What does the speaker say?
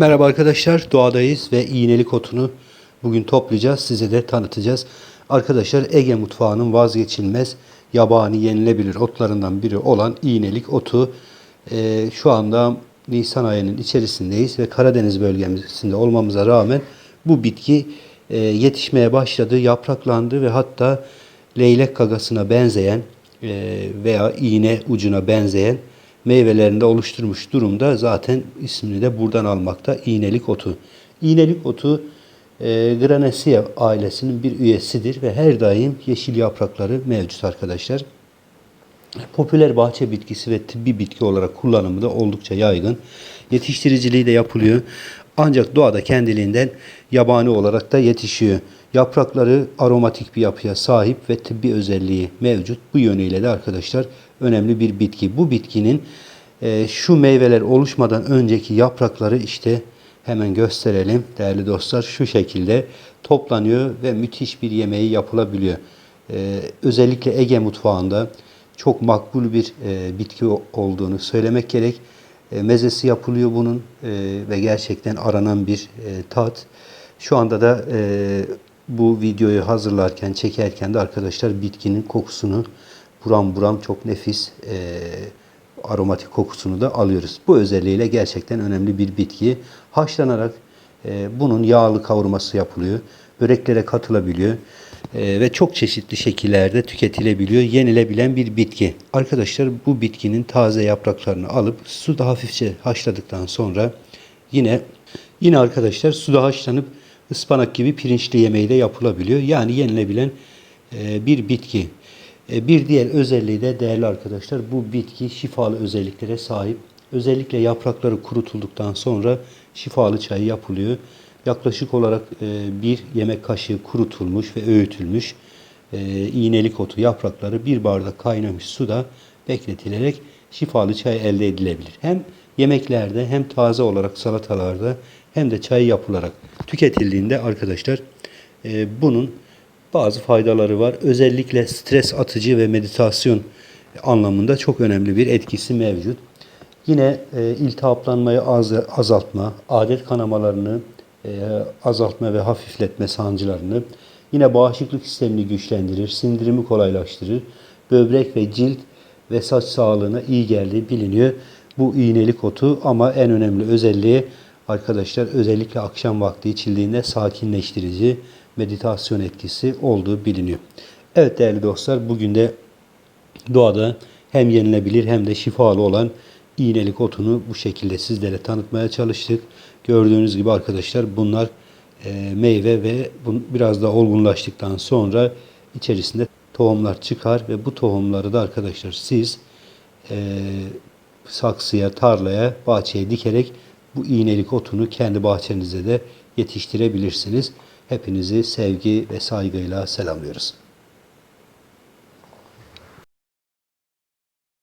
Merhaba arkadaşlar, doğadayız ve iğnelik otunu bugün toplayacağız, size de tanıtacağız. Arkadaşlar Ege mutfağının vazgeçilmez yabani yenilebilir otlarından biri olan iğnelik otu. Ee, şu anda Nisan ayının içerisindeyiz ve Karadeniz bölgesinde olmamıza rağmen bu bitki e, yetişmeye başladı, yapraklandı ve hatta leylek gagasına benzeyen e, veya iğne ucuna benzeyen meyvelerinde oluşturmuş durumda. Zaten ismini de buradan almakta iğnelik otu. İğnelik otu e, Granaceae ailesinin bir üyesidir ve her daim yeşil yaprakları mevcut arkadaşlar. Popüler bahçe bitkisi ve tıbbi bitki olarak kullanımı da oldukça yaygın. Yetiştiriciliği de yapılıyor. Ancak doğada kendiliğinden yabani olarak da yetişiyor. Yaprakları aromatik bir yapıya sahip ve tıbbi özelliği mevcut. Bu yönüyle de arkadaşlar önemli bir bitki. Bu bitkinin e, şu meyveler oluşmadan önceki yaprakları işte hemen gösterelim değerli dostlar. Şu şekilde toplanıyor ve müthiş bir yemeği yapılabiliyor. E, özellikle Ege mutfağında çok makbul bir e, bitki olduğunu söylemek gerek. E, mezesi yapılıyor bunun e, ve gerçekten aranan bir e, tat. Şu anda da e, bu videoyu hazırlarken, çekerken de arkadaşlar bitkinin kokusunu buram buram çok nefis e, aromatik kokusunu da alıyoruz. Bu özelliğiyle gerçekten önemli bir bitki. Haşlanarak e, bunun yağlı kavurması yapılıyor. Böreklere katılabiliyor. E, ve çok çeşitli şekillerde tüketilebiliyor. Yenilebilen bir bitki. Arkadaşlar bu bitkinin taze yapraklarını alıp suda hafifçe haşladıktan sonra yine yine arkadaşlar suda haşlanıp ıspanak gibi pirinçli yemeği de yapılabiliyor. Yani yenilebilen e, bir bitki. E, Bir diğer özelliği de değerli arkadaşlar bu bitki şifalı özelliklere sahip. Özellikle yaprakları kurutulduktan sonra şifalı çayı yapılıyor. Yaklaşık olarak e, bir yemek kaşığı kurutulmuş ve öğütülmüş e, iğnelik otu yaprakları bir bardak kaynamış suda bekletilerek şifalı çay elde edilebilir. Hem yemeklerde hem taze olarak salatalarda hem de çay yapılarak tüketildiğinde arkadaşlar bunun bazı faydaları var. Özellikle stres atıcı ve meditasyon anlamında çok önemli bir etkisi mevcut. Yine e, iltihaplanmayı az, azaltma, adet kanamalarını e, azaltma ve hafifletme sancılarını, yine bağışıklık sistemini güçlendirir, sindirimi kolaylaştırır, böbrek ve cilt ve saç sağlığına iyi geldiği biliniyor. Bu iğnelik otu ama en önemli özelliği arkadaşlar özellikle akşam vakti içildiğinde sakinleştirici, meditasyon etkisi olduğu biliniyor. Evet değerli dostlar bugün de doğada hem yenilebilir hem de şifalı olan iğnelik otunu bu şekilde sizlere tanıtmaya çalıştık. Gördüğünüz gibi arkadaşlar bunlar e, meyve ve biraz da olgunlaştıktan sonra içerisinde tohumlar çıkar ve bu tohumları da arkadaşlar siz e, saksıya, tarlaya, bahçeye dikerek bu iğnelik otunu kendi bahçenize de yetiştirebilirsiniz. Hepinizi sevgi ve saygıyla selamlıyoruz.